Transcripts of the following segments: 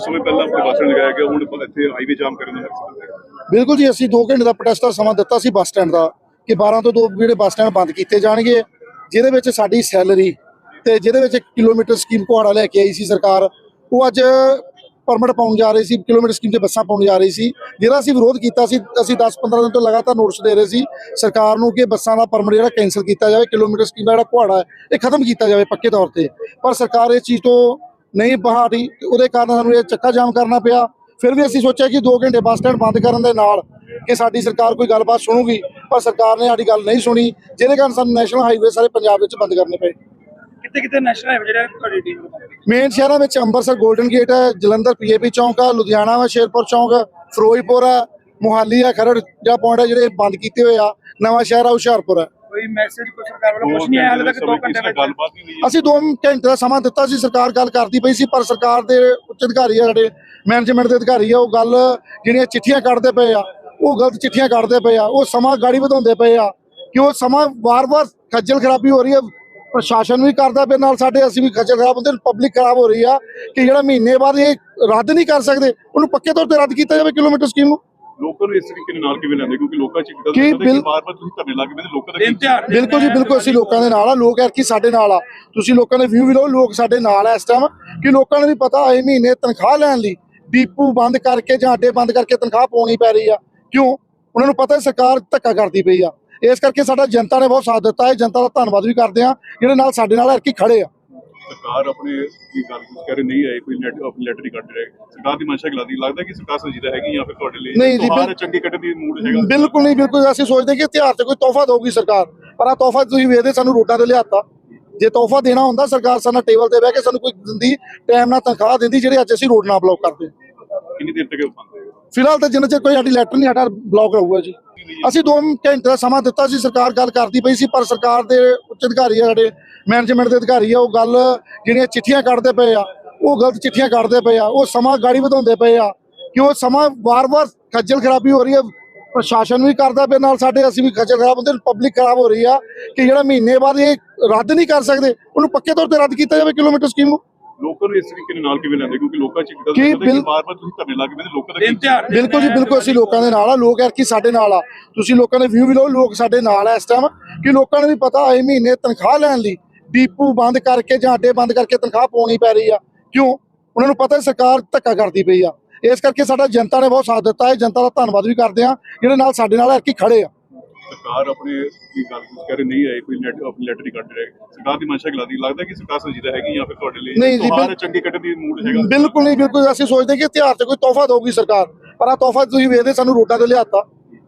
ਸਮੇਂ ਪਹਿਲਾਂ ਆਪਣੇ ਬੱਸ ਲਗਾਇਆ ਗਿਆ ਹੁਣ ਇੱਥੇ ਹਾਈਵੇ ਜਾਮ ਕਰਨ ਦਾ ਮਕਸਦ ਹੈ ਬਿਲਕੁਲ ਜੀ, ਅਸੀਂ 2 ਘੰਟੇ ਦਾ ਪ੍ਰੋਟੈਸਟ ਦਾ ਸਮਾਂ ਦਿੱਤਾ ਸੀ ਬੱਸ ਸਟੈਂਡ ਦਾ ਕਿ 12 ਤੋਂ 2 ਜਿਹੜੇ ਬੱਸ ਸਟੈਂਡ ਬੰਦ ਕੀਤੇ ਜਾਣਗੇ, ਜਿਹਦੇ ਵਿੱਚ ਸਾਡੀ ਸੈਲਰੀ ਤੇ ਜਿਹਦੇ ਵਿੱਚ ਕਿਲੋਮੀਟਰ ਸਕੀਮ ਕੁਹਾੜਾ ਲੈ ਕੇ ਆਈ ਸੀ ਸਰਕਾਰ, ਉਹ ਅੱਜ ਪਰਮਿਟ ਪਾਉਣ ਜਾ ਰਹੇ ਸੀ, ਕਿਲੋਮੀਟਰ ਸਕੀਮ ਤੇ ਬੱਸਾਂ ਪਾਉਣ ਜਾ ਰਹੀ ਸੀ। ਜਿਹਦਾ ਅਸੀਂ ਵਿਰੋਧ ਕੀਤਾ ਸੀ, ਅਸੀਂ 10-15 ਦਿਨ ਤੋਂ ਲਗਾਤਾਰ ਨੋਟਿਸ ਦੇ ਰਹੇ ਸੀ ਸਰਕਾਰ ਨੂੰ ਕਿ ਬੱਸਾਂ ਦਾ ਪਰਮਿਟ ਜਿਹੜਾ ਕੈਨਸਲ ਕੀਤਾ ਜਾਵੇ, ਕਿਲੋਮੀਟਰ ਸਕੀਮ ਦਾ ਜਿਹੜਾ ਕੁਹਾੜਾ ਹੈ, ਇਹ ਖਤਮ ਕੀਤਾ ਜਾਵੇ ਪੱਕੇ ਤੌਰ ਤੇ। ਪਰ ਸਰਕਾਰ ਇਸ ਚੀਜ਼ ਤੋਂ ਨਹੀਂ ਬਹਾੜੀ ਉਹਦੇ ਕਾਰਨ ਸਾਨੂੰ ਇਹ ਚੱਕਾ ਜਾਮ ਕਰਨਾ ਪਿਆ। ਫਿਰ ਵੀ ਅਸੀਂ ਸੋਚਿਆ ਕਿ 2 ਘੰਟੇ ਬੱਸ ਸਟੈਂਡ ਬੰਦ ਕਰਨ ਦੇ ਨਾਲ ਕਿ ਸਾਡੀ ਸਰਕਾਰ ਕੋਈ ਗੱਲਬਾਤ ਸੁਣੂਗੀ ਪਰ ਸਰਕਾਰ ਨੇ ਸਾਡੀ ਗੱਲ ਨਹੀਂ ਸੁਣੀ ਜਿਹਦੇ ਕਾਰਨ ਸਾਨੂੰ ਨੈਸ਼ਨਲ ਹਾਈਵੇ ਸਾਰੇ ਪੰਜਾਬ ਵਿੱਚ ਬੰਦ ਕਰਨੇ ਪਏ। ਕਿਤੇ ਕਿਤੇ ਨੈਸ਼ਨਲ ਹਾਈਵੇ ਜਿਹੜਾ ਤੁਹਾਡੀ ਟੀਮ ਮੇਨ ਸ਼ਹਿਰਾਂ ਵਿੱਚ ਅੰਮ੍ਰਿਤਸਰ 골ਡਨ ਗੇਟ ਹੈ ਜਲੰਧਰ ਪੀਏਪੀ ਚੌਂਕ ਆ ਲੁਧਿਆਣਾ ਵਾ ਸ਼ੇਰਪੁਰ ਚੌਂਕ ਫਿਰੋਜ਼ਪੁਰ ਆ ਮੁਹਾਲੀ ਆ ਖਰੜ ਜਿਹੜਾ ਪੁਆਇੰਟ ਆ ਜਿਹੜੇ ਬੰਦ ਕੀਤੇ ਹੋਏ ਆ। ਨਵਾਂ ਸ਼ਹਿਰ ਆ ਹੁਸ਼ਿਆਰਪੁਰ ਆ ਕੋਈ ਮੈਸੇਜ ਕੋਈ ਸਰਕਾਰ ਵੱਲੋਂ ਕੁਝ ਨਹੀਂ ਆਇਆ ਹਾਲੇ ਤੱਕ 2 ਘੰਟੇ ਵਿੱਚ ਗੱਲਬਾਤ ਨਹੀਂ ਹੋਈ। ਅਸੀਂ 2 ਘੰਟੇ ਦਾ ਸਮਾਂ ਦਿੱਤਾ ਸੀ ਸਰਕਾਰ ਗੱਲ ਕਰਦੀ ਪਈ ਸੀ ਪਰ ਸਰਕਾਰ ਦੇ ਉੱਚ ਅਧਿਕਾਰੀ ਆ ਸਾਡੇ ਮੈਨੇਜਮੈਂਟ ਦੇ ਅਧਿਕਾਰੀ ਆ ਉਹ ਗੱਲ ਜਿਹੜੀਆਂ ਚਿੱਠੀਆਂ ਕੱਢਦੇ ਪਏ ਆ ਉਹ ਗਲਤ ਚਿੱਠੀਆਂ ਕੱਢਦੇ ਪਏ ਆ ਉਹ ਸਮਾਂ ਗਾੜੀ ਵਧਾਉਂਦੇ ਪਏ ਆ ਕਿ ਉਹ ਸਮਾਂ ਵਾਰ-ਵਾਰ ਖੱਜਲ ਖਰਾਬੀ ਹੋ ਰਹੀ ਹੈ ਪ੍ਰਸ਼ਾਸਨ ਵੀ ਕਰਦਾ ਪਿਆ ਨਾਲ ਸਾਡੇ ਅਸੀਂ ਵੀ ਖੱਜਲ ਖਰਾਬ ਹੁੰਦੇ ਪਬਲਿਕ ਖਰਾਬ ਹੋ ਰਹੀ ਆ ਕਿ ਜਿਹੜਾ ਮਹੀਨੇ ਬਾਅਦ ਇਹ ਰੱਦ ਨਹੀਂ ਕਰ ਸਕਦੇ ਉਹਨੂੰ ਪੱਕੇ ਤੌਰ ਤੇ ਰੱਦ ਕੀਤਾ ਜਾਵੇ ਕਿਲੋਮੀਟਰ ਸਕੀਮ ਨੂੰ। ਲੋਕਾਂ ਨੂੰ ਇਸ ਤਰੀਕੇ ਦੇ ਨਾਲ ਕਿਵੇਂ ਲੈਂਦੇ? ਕਿਉਂਕਿ ਲੋਕਾਂ 'ਚ ਇੱਕ ਗੱਲ ਕੀ ਹੁੰਦਾ ਕਿ ਬਿਲ- ਬਾਰ-ਬਾਰ ਤੁਸੀਂ ਧਰਨੇ ਲੱਗ ਪੈਂਦੇ ਲੋਕਾਂ ਦਾ ਦਿਨ ਤਿਉਹਾਰ ਨੇ। ਬਿਲਕੁਲ ਜੀ ਬਿਲਕੁਲ ਅਸੀਂ ਲੋਕਾਂ ਦੇ ਨਾਲ ਆ ਲੋਕ ਐਤਕੀ ਸਾਡੇ ਨਾਲ ਆ। ਤੁਸੀਂ ਲੋਕਾਂ ਦੇ ਵਿਊ ਵੀ ਲਓ ਲੋਕ ਸਾਡੇ ਨਾਲ ਆ ਇਸ ਟਾਈਮ ਕਿ ਲੋਕਾਂ ਨੂੰ ਵੀ ਪਤਾ ਆਏ ਮਹੀਨੇ ਤਨਖਾਹ ਲੈਣ ਲਈ ਡੀਪੂ ਬੰਦ ਕਰਕੇ ਜਾਂ ਅੱਡੇ ਬੰਦ ਕਰਕੇ ਤਨਖਾਹ ਪਾਉਣੀ ਪੈ ਰਹੀ ਆ। ਕਿਉਂ? ਉਹਨਾਂ ਨੂੰ ਪਤਾ ਹੈ ਸਰਕਾਰ ਧੱਕਾ ਕਰਦੀ ਪਈ ਆ। ਇਸ ਕਰਕੇ ਸਾਡਾ ਜਨਤਾ ਨੇ ਬਹੁਤ ਸਾਥ ਦਿੱਤਾ ਹੈ ਜਨਤਾ ਦਾ ਧੰਨਵਾਦ ਵੀ ਕਰਦੇ ਆ ਜਿਹੜੇ ਨਾਲ ਸਾਡੇ ਨਾਲ ਐਤਕੀ ਖੜੇ ਆ। ਸਰਕਾਰ ਆਪਣੇ ਕੀ ਗੱਲ ਕੁਝ ਕਰ ਨਹੀਂ ਆਈ ਕੋਈ ਲੈਟਰ ਲੈਟਰ ਨਹੀਂ ਕੱਢ ਰਹੇ ਸਰਕਾਰ ਦੀ ਮਨਸ਼ਾ ਗਲਾਦੀ ਲੱਗਦਾ ਕਿ ਸਰਕਾਰ ਸੰਜੀਦਾ ਹੈਗੀ ਜਾਂ ਫਿਰ ਤੁਹਾਡੇ ਲਈ ਨਹੀਂ ਜੀ, ਤਿਉਹਾਰ ਬਿਲ- ਚੰਗੇ ਕੱਢਣ ਦੀ ਮੂਡ ਹੈਗਾ? ਬਿਲਕੁਲ ਨਹੀਂ ਬਿਲਕੁਲ ਅਸੀਂ ਸੋਚਦੇ ਕਿ ਤਿਉਹਾਰ ਤੇ ਕੋਈ ਤੋਹਫਾ ਦੇਊਗੀ ਸਰਕਾਰ ਪਰ ਆ ਤੋਹਫਾ ਤੁਸੀਂ ਵੇਖਦੇ ਸਾਨੂੰ ਰੋਡਾਂ ਤੇ ਲਿਆਤਾ। ਜੇ ਤੋਹਫਾ ਦੇਣਾ ਹੁੰਦਾ ਸਰਕਾਰ ਸਾਨੂੰ ਟੇਬਲ ਤੇ ਬਹਿ ਕੇ ਸਾਨੂੰ ਕੋਈ ਦਿੰਦੀ ਟਾਈਮ ਨਾਲ ਤਨਖਾਹ ਦਿੰਦੀ ਜਿਹੜੇ ਅੱਜ ਅਸੀਂ ਰੋਡ ਨਾ ਬਲੌਕ ਕਰਦੇ। ਕਿੰਨੀ ਦੇਰ ਤੱਕ ਬੰਦ ਹੋਏਗਾ? ਫਿਲਹਾਲ ਤਾਂ ਜਿੰਨਾ ਚਿਰ ਕੋਈ ਸਾਡੀ ਲੈਟਰ ਨਹੀਂ, ਸਾਡਾ ਬਲੌਕ ਰਹੂਗਾ ਜੀ। ਅਸੀਂ 2 ਘੰਟੇ ਦਾ ਸਮਾਂ ਦਿੱਤਾ ਸੀ, ਸਰਕਾਰ ਗੱਲ ਕਰਦੀ ਪਈ ਸੀ, ਪਰ ਸਰਕਾਰ ਦੇ ਉੱਚ ਅਧਿਕਾਰੀ ਆ ਸਾਡੇ ਮੈਨੇਜਮੈਂਟ ਦੇ ਅਧਿਕਾਰੀ ਆ, ਉਹ ਗੱਲ ਜਿਹੜੀਆਂ ਚਿੱਠੀਆਂ ਕੱਢਦੇ ਪਏ ਆ, ਉਹ ਗਲਤ ਚਿੱਠੀਆਂ ਕੱਢਦੇ ਪਏ ਆ, ਉਹ ਸਮਾਂ ਗਾੜੀ ਵਧਾਉਂਦੇ ਪਏ ਆ, ਕਿ ਉਹ ਸਮਾਂ ਵਾਰ-ਵਾਰ ਖੱਜਲ ਖਰਾਬੀ ਹੋ ਰਹੀ ਹੈ ਪ੍ਰਸ਼ਾਸਨ ਵੀ ਕਰਦਾ ਪਿਆ, ਨਾਲ ਸਾਡੇ ਅਸੀਂ ਵੀ ਖੱਜਲ ਖਰਾਬ ਹੁੰਦੇ ਪਬਲਿਕ ਖਰਾਬ ਹੋ ਰਹੀ ਆ, ਕਿ ਜਿਹੜਾ ਮਹੀਨੇ ਬਾਅਦ ਇਹ ਰੱਦ ਨਹੀਂ ਕਰ ਸਕਦੇ, ਉਹਨੂੰ ਪੱਕੇ ਤੌਰ ਤੇ ਰੱਦ ਕੀਤਾ ਜਾਵੇ ਕਿਲੋਮੀਟਰ ਸਕੀਮ ਨੂੰ। ਲੋਕਾਂ ਨੂੰ ਇਸ ਤਰੀਕੇ ਦੇ ਨਾਲ ਕਿਵੇਂ ਲੈਂਦੇ? ਕਿਉਂਕਿ ਲੋਕਾਂ 'ਚ ਇੱਕ ਗੱਲ ਕੀ ਹੁੰਦਾ ਕਿ ਬਿਲ- ਬਾਰ-ਬਾਰ ਤੁਸੀਂ ਧਰਨੇ ਲੱਗ ਪੈਂਦੇ ਲੋਕਾਂ ਦਾ ਦਿਨ ਤਿਉਹਾਰ ਨੇ। ਬਿਲਕੁਲ ਜੀ ਬਿਲਕੁਲ ਅਸੀਂ ਲੋਕਾਂ ਦੇ ਨਾਲ ਆ ਲੋਕ ਐਤਕੀ ਸਾਡੇ ਨਾਲ ਆ। ਤੁਸੀਂ ਲੋਕਾਂ ਦੇ ਵਿਊ ਵੀ ਲਓ ਲੋਕ ਸਾਡੇ ਨਾਲ ਆ ਇਸ ਟਾਈਮ ਕਿ ਲੋਕਾਂ ਨੂੰ ਵੀ ਪਤਾ ਆਏ ਮਹੀਨੇ ਤਨਖਾਹ ਲੈਣ ਲਈ ਡੀਪੂ ਬੰਦ ਕਰਕੇ ਜਾਂ ਅੱਡੇ ਬੰਦ ਕਰਕੇ ਤਨਖਾਹ ਪਾਉਣੀ ਪੈ ਰਹੀ ਆ। ਕਿਉਂ? ਉਹਨਾਂ ਨੂੰ ਪਤਾ ਹੈ ਸਰਕਾਰ ਧੱਕਾ ਕਰਦੀ ਪਈ ਆ। ਇਸ ਕਰਕੇ ਸਾਡਾ ਜਨਤਾ ਨੇ ਬਹੁਤ ਸਾਥ ਦਿੱਤਾ ਹੈ ਜਨਤਾ ਦਾ ਧੰਨਵਾਦ ਵੀ ਕਰਦੇ ਆ ਜਿਹੜੇ ਨਾਲ ਸਾਡੇ ਨਾਲ ਐਤਕੀ ਖੜੇ ਆ। ਸਰਕਾਰ ਆਪਣੇ ਕੀ ਗੱਲ ਕੁਝ ਕਰ ਨਹੀਂ ਆਈ ਕੋਈ ਲੈਟਰ ਆਪਣੀ ਲੈਟਰ ਨਹੀਂ ਕੱਢ ਰਹੇ ਸਰਕਾਰ ਦੀ ਮਨਸ਼ਾ ਗਲਾਦੀ ਲੱਗਦਾ ਕਿ ਸਰਕਾਰ ਸੰਜੀਦਾ ਹੈਗੀ ਜਾਂ ਫਿਰ ਤੁਹਾਡੇ ਲਈ ਨਹੀਂ ਜੀ, ਤਿਉਹਾਰ ਬਿਲ- ਚੰਗੇ ਕੱਢਣ ਦੀ ਮੂਡ ਹੈਗਾ? ਬਿਲਕੁਲ ਨਹੀਂ ਬਿਲਕੁਲ ਅਸੀਂ ਸੋਚਦੇ ਕਿ ਤਿਉਹਾਰ ਤੇ ਕੋਈ ਤੋਹਫਾ ਦੇਊਗੀ ਸਰਕਾਰ ਪਰ ਆ ਤੋਹਫਾ ਤੁਸੀਂ ਵੇਖਦੇ ਸਾਨੂੰ ਰੋਡਾਂ ਤੇ ਲਿਆਤਾ।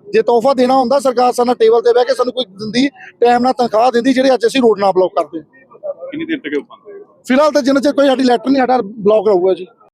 ਜੇ ਤੋਹਫਾ ਦੇਣਾ ਹੁੰਦਾ ਸਰਕਾਰ ਸਾਨੂੰ ਟੇਬਲ ਤੇ ਬਹਿ ਕੇ ਸਾਨੂੰ ਕੋਈ ਦਿੰਦੀ ਟਾਈਮ ਨਾਲ ਤਨਖਾਹ ਦਿੰਦੀ ਜਿਹੜੇ ਅੱਜ ਅਸੀਂ ਰੋਡ ਨਾ ਬਲੌਕ ਕਰਦੇ। ਕਿੰਨੀ ਦੇਰ ਤੱਕ ਬੰਦ ਹੋਏਗਾ? ਫਿਲਹਾਲ ਤਾਂ ਜਿੰਨਾ ਚਿਰ ਕੋਈ ਸਾਡੀ ਲੈਟਰ ਨਹੀਂ ਸਾਡਾ ਬਲੌਕ ਰਹੂਗਾ ਜੀ।